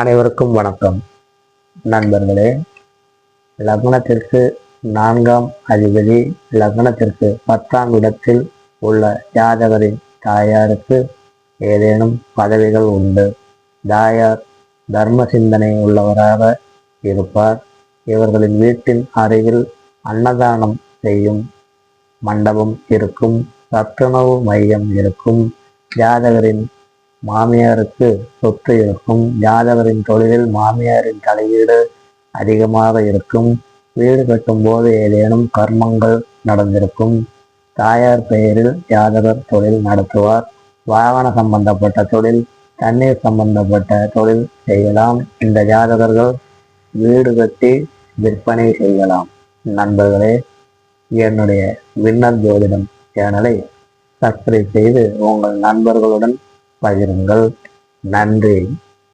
அனைவருக்கும் வணக்கம். நண்பர்களே லக்னத்திற்கு நான்காம் அதிபதி லக்னத்திற்கு பத்தாம் இடத்தில் உள்ள ஜாதகரின் தாயாருக்கு ஏதேனும் பதவிகள் உண்டு. தாயார் தர்ம சிந்தனை உள்ளவராக இருப்பார். இவர்களின் வீட்டின் அருகில் அன்னதானம் செய்யும் மண்டபம் இருக்கும் சத்துணவு மையம் இருக்கும். ஜாதகரின் மாமியாருக்கு சொத்து இருக்கும். ஜாதகரின் தொழிலில் மாமியாரின் தலையீடு அதிகமாக இருக்கும். வீடு கட்டும்போது ஏதேனும் கர்மங்கள் நடந்திருக்கும். தாயார் பெயரில் ஜாதகர் தொழில் நடத்துவார். வாகன சம்பந்தப்பட்ட தொழில் தண்ணீர் சம்பந்தப்பட்ட தொழில் செய்யலாம். இந்த ஜாதகர்கள் வீடு கட்டி விற்பனை செய்யலாம். நண்பர்களே என்னுடைய விண்ணர் ஜோதிடம் சேனலை சப்ஸ்கிரைப் செய்து உங்கள் நண்பர்களுடன் பகிருங்கள். நன்றி.